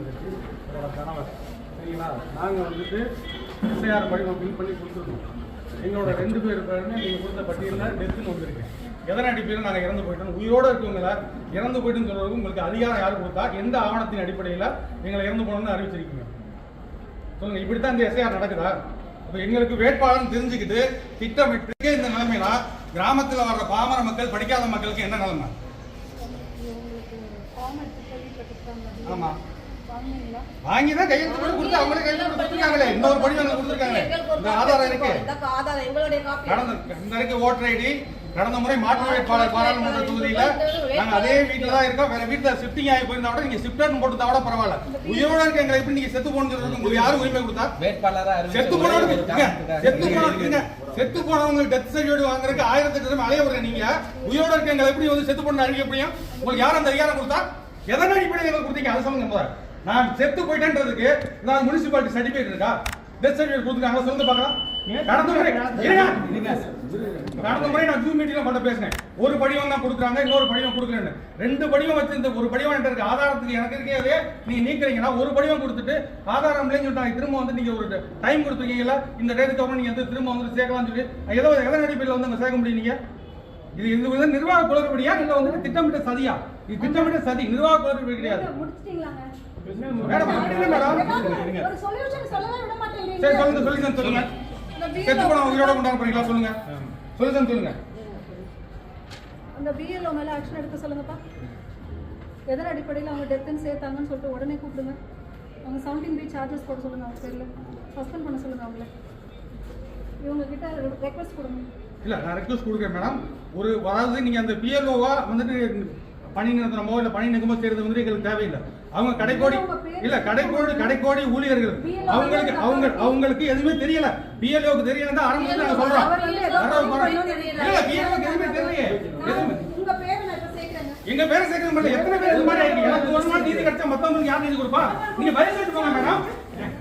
தமிழர் என்னோட கணவர் சரிங்களா நாங்கள் வந்துட்டு எஸ்ஐஆர் படிவம் ஃபில் பண்ணி கொடுத்துருக்கோம் எங்களோட ரெண்டு பேர் பேருமே நீங்கள் கொடுத்த பட்டியலில் டெத்துன்னு வந்திருக்கு எதனை அடிப்படையில் நாங்கள் இறந்து போயிட்டோம் உயிரோடு இருக்கவங்கள இறந்து போயிட்டுன்னு சொல்கிறவங்க உங்களுக்கு அதிகாரம் யார் கொடுத்தா எந்த ஆவணத்தின் அடிப்படையில் எங்களை இறந்து போனோம்னு அறிவிச்சிருக்கீங்க சொல்லுங்கள் இப்படி தான் இந்த எஸ்ஐஆர் நடக்குதா? அப்போ எங்களுக்கு வேட்பாளர்னு தெரிஞ்சுக்கிட்டு திட்டமிட்டு இந்த நிலைமையில கிராமத்தில் வர்ற பாமர மக்கள் படிக்காத மக்களுக்கு என்ன நிலைமை ஆமாம் வாங்கி தான் கையெழுத்து போட்டு கொடுத்து அவங்களே கையெழுத்து கொடுத்துருக்காங்களே. இன்னொரு படி வந்து கொடுத்துருக்காங்க. இந்த ஆதாரம் இருக்கு. இருக்கு ஓட்டர் ஐடி கடந்த முறை மாற்று வேட்பாளர் பாராளுமன்ற தொகுதியில நாங்க அதே வீட்டுல தான் இருக்கோம். வேற வீட்டுல ஷிஃப்டிங் ஆகி போயிருந்தா கூட நீங்க ஷிஃப்டர்னு போட்டு கூட பரவாயில்ல. உயிரோட இருக்க எங்களை எப்படி நீங்க செத்து சொல்றது? உங்களுக்கு யாரும் உரிமை கொடுத்தா? வேட்பாளரா செத்து போனவங்க செத்து போனவங்க செத்து போனவங்க டெத் சர்டிஃபிகேட் வாங்குறதுக்கு ஆயிரத்தி எட்டு அலைய விடுற நீங்க. உயிரோட இருக்க எங்களை எப்படி வந்து செத்து போன அறிவிக்க முடியும் உங்களுக்கு யார் அந்த அதிகாரம் கொடுத்தா? எதன் அடிப்படையில் எங்களுக்கு கொடுத்தீங்க? அதை சொல்லுங்க முதல்ல. நான் செத்து போயிட்டேன்றதுக்கு நான் முனிசிபாலிட்டி சர்டிஃபிகேட் இருக்கா? டெத் சர்டிஃபிகேட் கொடுத்துருக்காங்க சொல்லுங்க பார்க்கலாம். கடந்த முறை. கடந்த முறை நான் ஜூம் மீட்டிங்ல மட்டும் பேசினேன். ஒரு படிவம் தான் கொடுக்குறாங்க இன்னொரு படிவம் கொடுக்குறேன்னு ரெண்டு படிவம் வச்சு இந்த ஒரு படிவம் என்கிட்ட இருக்கு. ஆதாரத்துக்கு எனக்கு இருக்கே நீங்க நீக்கிறீங்கன்னா ஒரு படிவம் கொடுத்துட்டு ஆதாரம் இல்லைன்னு சொல்லிட்டாங்க திரும்ப வந்து நீங்க ஒரு டைம் கொடுத்துருக்கீங்களா இந்த டேட்டுக்கு அப்புறம் நீங்க வந்து திரும்ப வந்து சேர்க்கலாம்னு சொல்லி ஏதோ எதன் அடிப்படையில் வந்து அங்க சேர்க்க முடியும் நீங்க? இது இது வந்து நிர்வாக குளறுபடியா இல்ல வந்து திட்டமிட்ட சதியா? இது திட்டமிட்ட சதி நிர்வாக குளறுபடி கிடையாது. முடிச்சிட்டீங்களாங்க? மேடம் அப்படி இல்லை மேடம். ஒரு சொல்யூஷன் சொல்லவே விட சரி சொல்லுங்க சொல்லுங்க சொல்லுங்க. செத்து போன உயிரோட கொண்டாட போறீங்களா? சொல்லுங்க. சொல்லுங்க சொல்லுங்க அந்த பிஎல்ஓ மேல ஆக்ஷன் எடுக்க சொல்லுங்கப்பா. எதன் அடிப்படையில் அவங்க டெத்துன்னு சேர்த்தாங்கன்னு சொல்லிட்டு உடனே கூப்பிடுங்க. அவங்க செவன்டீன் பி சார்ஜஸ் போட சொல்லுங்க அவங்க பேர்ல. சஸ்பெண்ட் பண்ண சொல்லுங்க அவங்கள. இவங்க கிட்ட ரெக்வஸ்ட் கொடுங்க. இல்ல நான் ரெக்வஸ்ட் கொடுக்குறேன் மேடம். ஒரு அதாவது நீங்க அந்த பிஎல்ஓவா வந்துட்டு பணி நிறுத்தனமோ இல்ல பணி நிகமோ செய்யறது வந்து எங்களுக்கு தேவையில்லை. அவங்க கடைக்கோடி இல்ல கடைக்கோடி கடைக்கோடி ஊழியர்கள். அவங்களுக்கு அவங்க அவங்களுக்கு எதுவுமே தெரியல. பிஎல்ஓக்கு தெரியல ஆரம்பத்துல நாங்க சொல்றோம் இல்ல பிஎல்ஓக்கு எதுவுமே தெரியலையே. எங்க பேரை சேர்க்க முடியல எத்தனை பேர் இது மாதிரி ஆயிருக்கு? எனக்கு ஒரு நாள் நீதி கிடைச்சா மத்தவங்களுக்கு யார் நீதி கொடுப்பா? நீங்க பதில் சொல்லிட்டு போங்க மேடம்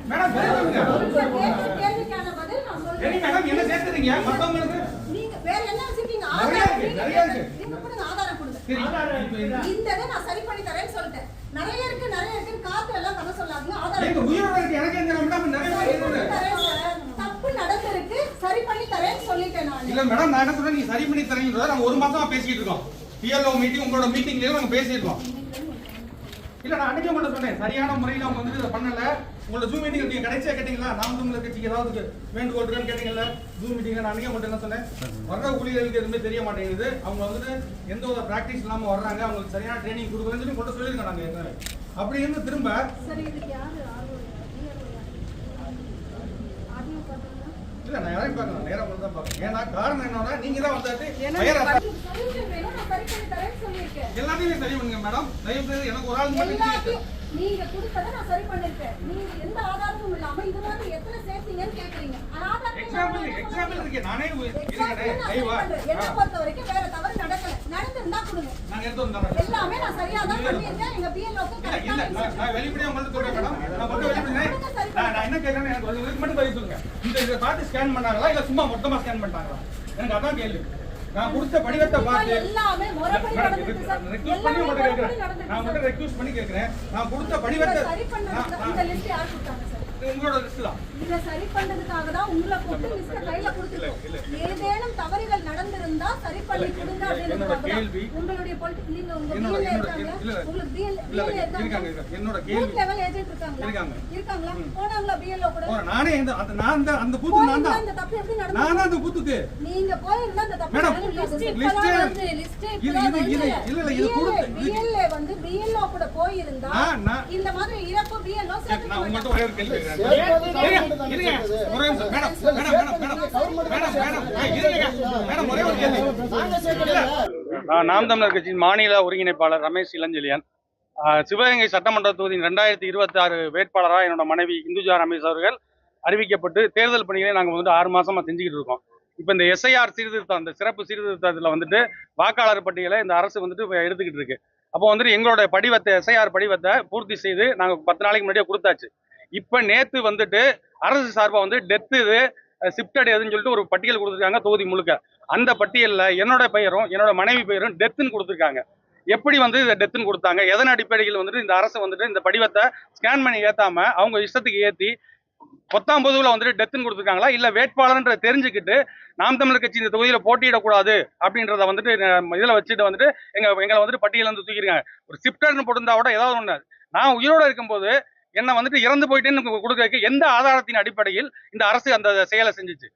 மேடம் பதில் சொல்லுங்க. சரி மேடம் என்ன சேர்த்துறீங்க? மத்தவங்களுக்கு நீங்க வேற என்ன வச்சிருக்கீங்க? ஆதாரம் நிறைய இருக்கு. நீங்க கொடுங்க ஆதாரம் கொடுங்க. இந்த- இந்த இதை நான் சரி பண்ணி தரேன்னு சொல்லிட்டேன். நிறைய இருக்கு நிறைய இருக்கு. காத்து எல்லாம் பண்ண சொல்லாதீங்க. ஆதாரம் உயிரோட இருக்கு எனக்கு எங்க மேடம் நிறைய. தப்பு நடந்திருக்கு. சரி பண்ணி தரேன்னு சொல்லிட்டேன் நான். இல்ல மேடம் நான் என்ன சொல்றேன்? நீங்க சரி பண்ணி தரீங்கன்றத நாங்க ஒரு மாசமா பேசிட்டு இருக்கோம். பிஎல்ஓ மீட்டிங் உங்களோட மீட்டிங்லயே நாங்க பேசியிருக்கோம். இல்ல நான் அன்னைக்கே மட்டும் சொன்னேன். சரியான முறையில் அவங்க வந்து இதை பண்ணல. உங்களோட ஜூம் மீட்டிங் நீங்க கடைசியா கேட்டீங்களா? நாம் தமிழர் கட்சிக்கு ஏதாவது வேண்டுகோள் இருக்கான்னு கேட்டீங்கல்ல? ஜூம் மீட்டிங்ல நான் அன்னைக்கே மட்டும் என்ன சொன்னேன்? வர்ற ஊழியர்களுக்கு எதுவுமே தெரிய மாட்டேங்குது. அவங்க வந்துட்டு எந்த ஒரு பிராக்டிஸ் இல்லாம வர்றாங்க. அவங்களுக்கு சரியான ட்ரைனிங் கொடுக்கலன்னு சொல்லி மட்டும் சொல்லியிருக்கோம் நாங்க. அப்படி இருந்து திரும்ப இல்ல நான் யாரையும் பார்க்கல. நேரா வந்து தான் பார்க்கறேன். ஏன்னா காரணம் என்னன்னா நீங்க தான் வந்துட்டு எல்லாத்தையும் சரி பண்ணுங்க மேடம். தயவு செய்து எனக்கு ஒரு ஆள் மட்டும் நீங்க- கொடுத்ததை நான் சரி பண்ணிருக்கேன். நீங்க எந்த ஆதாரமும் இல்லாம இது மாதிரி எத்தனை சேர்த்தீங்கன்னு கேக்குறீங்க. எக்ஸாம்பிள் எக்ஸாம்பிள் இருக்கு. நானே என்ன பொறுத்த வரைக்கும் வேற தவறு நடக்கல. நடந்திருந்தா கொடுங்க. நாங்க எடுத்து வந்தோம் எல்லாமே நான் சரியா தான் பண்ணியிருக்கேன். எங்க பிஎல்ஓக்கு இல்ல நான் வெளிப்படையா உங்களுக்கு சொல்றேன் மேடம். நான் மட்டும் வெளிப்படையா நான் என்ன கேக்குறேன் எனக்கு மட்டும் பதில் சொல்லுங்க. இந்த இதை பார்த்து ஸ்கேன் பண்ணாங்களா? இல்ல சும்மா மொத்தமா ஸ்கேன் பண்ணிட்டாங்களா? எனக்கு அதான் கேள்வி. நான் கொடுத்த படிவத்தை பார்த்து request பண்ணி முறைப்படி கேட்கிறேன். நான் மட்டும் ரெக்யூஸ் பண்ணி கேட்கிறேன். நான் கொடுத்த படிவத்தை சரி தான் இந்த லிஸ்ட் யார் கொடுத்தாங்க சார்? உங்களோட லிஸ்ட் தான். இதை சரி பண்றதுக்காக தான் உங்களை கூப்பிட்டு லிஸ்ட கையில கொடுத்துருக்கோம் ஏதேனும் சரி பண்ணி கொடுங்க தான் உங்களுடைய பொலிட்டிக் நீங்க உங்க இருக்காங்க இல்ல உங்களுக்கு பிஎல் இல்ல இருக்காங்க இருக்காங்க. இருக்காங்க பூத் லெவல் ஏஜென்ட் இருக்காங்களா? இருக்காங்க. இருக்காங்களா? போனாங்களா பிஎல்ஓ கூட? நானே இந்த அந்த நான் தான் அந்த பூத்து நான் தான். தப்பு எப்படி நான் தான் அந்த பூத்துக்கு நீங்க போயிருந்தா இந்த தப்பு மேடம், list சார். list இது இல்ல இல்ல இது கொடுத்து வந்து கூட போயிருந்தா நான் நான் இந்த மாதிரி இறப்பு நான் உங்கள்ட்ட சேர்த்து ஒரே ஒரு கேள்வி கேட்கிறேன். இருங்க, இருங்க. ஒரே ஒரு நிமிஷம். Madam, madam, madam, madam, madam, madam, ஏய், இருங்க. மேடம், நான் நாம் தமிழர் கட்சியின் மாநில ஒருங்கிணைப்பாளர் ரமேஷ் இளஞ்செழியன். சிவகங்கை சட்டமன்ற தொகுதியின் ரெண்டாயிரத்தி இருபத்தி ஆறு வேட்பாளராக என்னோட மனைவி இந்துஜா ரமேஷ் அவர்கள் அறிவிக்கப்பட்டு தேர்தல் பணிகளை நாங்கள் வந்துட்டு ஆறு மாசமா செஞ்சுக்கிட்டு இருக்கோம். இப்போ இந்த எஸ்ஐஆர் சீர்திருத்தம் அந்த சிறப்பு சீர்திருத்தத்தில் வந்துட்டு வாக்காளர் பட்டியலை இந்த அரசு வந்துட்டு எடுத்துக்கிட்டு இருக்கு. அப்போ வந்துட்டு எங்களோட படிவத்தை எஸ்ஐஆர் படிவத்தை பூர்த்தி செய்து நாங்கள் பத்து நாளைக்கு முன்னாடியே கொடுத்தாச்சு. இப்போ நேத்து வந்துட்டு அரசு சார்பாக வந்து டெத்து இது ஷிஃப்டட் எதுன்னு சொல்லிட்டு ஒரு பட்டியல் கொடுத்துருக்காங்க தொகுதி முழுக்க. அந்த பட்டியலில் என்னோட பெயரும் என்னோட மனைவி பெயரும் டெத்துன்னு கொடுத்துருக்காங்க. எப்படி வந்து இதை டெத்துன்னு கொடுத்தாங்க? எதன் அடிப்படையில் வந்துட்டு இந்த அரசு வந்துட்டு இந்த படிவத்தை ஸ்கேன் பண்ணி ஏற்றாமல் அவங்க இஷ்டத்துக்கு ஏற்றி பத்தாம் பொதுவில் வந்துட்டு டெத்துன்னு கொடுத்துருக்காங்களா? இல்லை வேட்பாளர்ன்ற தெரிஞ்சுக்கிட்டு நாம் தமிழர் கட்சி இந்த தொகுதியில் போட்டியிடக்கூடாது அப்படின்றத வந்துட்டு இதில் வச்சுட்டு வந்துட்டு எங்கள் எங்களை வந்துட்டு பட்டியலேருந்து வந்து தூக்கிருக்காங்க ஒரு சிப்டர்னு போட்டிருந்தா கூட ஏதாவது ஒன்று நான் உயிரோட இருக்கும்போது என்ன வந்துட்டு இறந்து போயிட்டேன்னு கொடுக்கறதுக்கு எந்த ஆதாரத்தின் அடிப்படையில் இந்த அரசு அந்த செயலை செஞ்சுச்சு?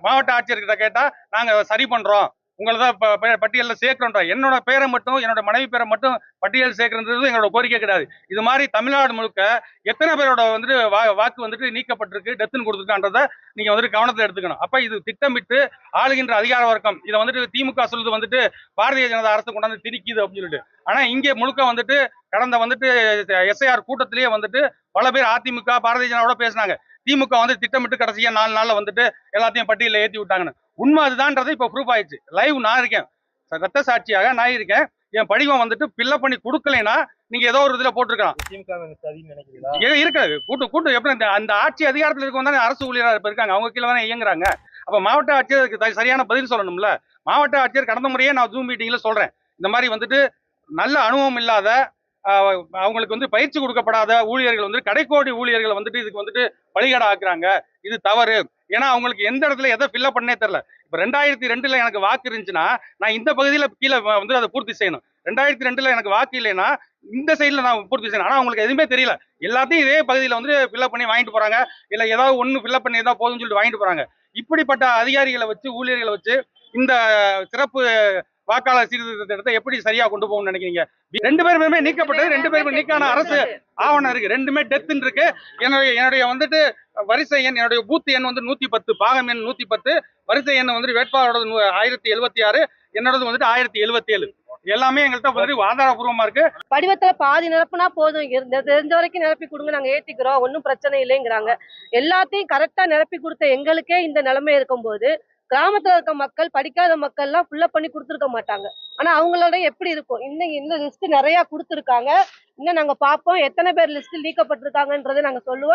மாவட்ட ஆட்சியர்கிட்ட கேட்டா. நாங்க சரி பண்றோம். உங்களை தான் பட்டியல்ல சேர்க்கிறோன்ற. என்னோட பேரை மட்டும் என்னோட மனைவி பேரை மட்டும் பட்டியல் சேர்க்கறது எங்களோட கோரிக்கை கிடையாது. இது மாதிரி தமிழ்நாடு முழுக்க எத்தனை பேரோட வந்துட்டு வா- வாக்கு வந்துட்டு நீக்கப்பட்டிருக்கு டெத்துன்னு கொடுத்துருக்கான்றத நீங்க வந்துட்டு கவனத்துல எடுத்துக்கணும். அப்ப இது திட்டமிட்டு ஆளுகின்ற அதிகார வர்க்கம் இதை வந்துட்டு திமுக சொல்லுது வந்துட்டு பாரதிய ஜனதா அரசு கொண்டாந்து திணிக்குது அப்படின்னு சொல்லிட்டு. ஆனா இங்கே முழுக்க வந்துட்டு கடந்த வந்துட்டு எஸ்ஐஆர் கூட்டத்திலேயே வந்துட்டு பல பேர் அதிமுக பாரதிய ஜனதாவோட பேசினாங்க. திமுக வந்து திட்டமிட்டு கடைசியா நாலு நாள்ல வந்துட்டு எல்லாத்தையும் பட்டியலில் ஏத்தி விட்டாங்கன்னு. உண்மை அதுதான்றது இப்ப ப்ரூஃப் ஆயிடுச்சு. லைவ் நான் இருக்கேன். ரத்த சாட்சியாக நான் இருக்கேன். என் படிவம் வந்துட்டு ஃபில்அப் பண்ணி கொடுக்கலைன்னா நீங்க ஏதோ ஒரு இதுல போட்டிருக்கலாம். இருக்காது. கூட்டு கூட்டு எப்படி இந்த- அந்த ஆட்சி அதிகாரத்தில் இருக்கவங்க தானே அரசு ஊழியராக இருக்காங்க. அவங்க கீழே தானே இயங்குறாங்க. அப்ப மாவட்ட ஆட்சியருக்கு சரியான பதில் சொல்லணும்ல? மாவட்ட ஆட்சியர் கடந்த முறையே நான் ஜூம் மீட்டிங்ல சொல்றேன். இந்த மாதிரி வந்துட்டு நல்ல அனுபவம் இல்லாத அவங்களுக்கு வந்து பயிற்சி கொடுக்கப்படாத ஊழியர்கள் வந்து கடைக்கோடி ஊழியர்கள் வந்துட்டு இதுக்கு வந்துட்டு பலிகடை ஆக்குறாங்க. இது தவறு. ஏன்னா அவங்களுக்கு எந்த இடத்துல எதை ஃபில்லப் பண்ணே தெரில இப்போ ரெண்டாயிரத்தி ரெண்டுல எனக்கு வாக்கு இருந்துச்சுன்னா நான் இந்த பகுதியில் கீழே வந்து அதை பூர்த்தி செய்யணும். ரெண்டாயிரத்தி ரெண்டுல எனக்கு வாக்கு இல்லைன்னா இந்த சைடில் நான் பூர்த்தி செய்யணும். ஆனால் அவங்களுக்கு எதுவுமே தெரியல. எல்லாத்தையும் இதே பகுதியில் வந்து ஃபில்லப் பண்ணி வாங்கிட்டு போகிறாங்க இல்லை ஏதாவது ஒன்று ஃபில்லப் பண்ணி தான் போதும்னு சொல்லிட்டு வாங்கிட்டு போகிறாங்க இப்படிப்பட்ட அதிகாரிகளை வச்சு ஊழியர்களை வச்சு இந்த சிறப்பு வாக்காளர் சீர்திருத்த திட்டத்தை எப்படி சரியா கொண்டு போகணும்னு நினைக்கிறீங்க? ரெண்டு பேருமே நீக்கப்பட்டது ரெண்டு பேருமே நீக்கான அரசு ஆவணம் இருக்கு. ரெண்டுமே டெத்துன்னு இருக்கு. என்னுடைய என்னுடைய வந்துட்டு வரிசை எண் என்னுடைய பூத் எண் வந்து நூத்தி பத்து பாகம் எண் நூத்தி பத்து வரிசை எண் வந்துட்டு வேட்பாளரோட ஆயிரத்தி எழுபத்தி ஆறு என்னோடது வந்துட்டு ஆயிரத்தி எழுபத்தி ஏழு எல்லாமே எங்கள்கிட்ட வந்துட்டு ஆதாரபூர்வமா இருக்கு. படிவத்துல பாதி நிரப்புனா போதும். தெரிஞ்ச வரைக்கும் நிரப்பி கொடுங்க. நாங்க ஏத்திக்கிறோம். ஒன்றும் பிரச்சனை இல்லைங்கிறாங்க. எல்லாத்தையும் கரெக்டா நிரப்பி கொடுத்த எங்களுக்கே இந்த நிலைமை இருக்கும்போது கிராமத்துல இருக்க மக்கள் படிக்காத மக்கள் எல்லாம் ஃபுல்லா பண்ணி கொடுத்துருக்க மாட்டாங்க. ஆனா அவங்களோட எப்படி இருக்கும்? இன்னும் இன்னும் லிஸ்ட் நிறைய கொடுத்துருக்காங்க. இன்னும் நாங்க பார்ப்போம். எத்தனை பேர் லிஸ்ட் நீக்கப்பட்டிருக்காங்கன்றதை நாங்க சொல்லுவோம்.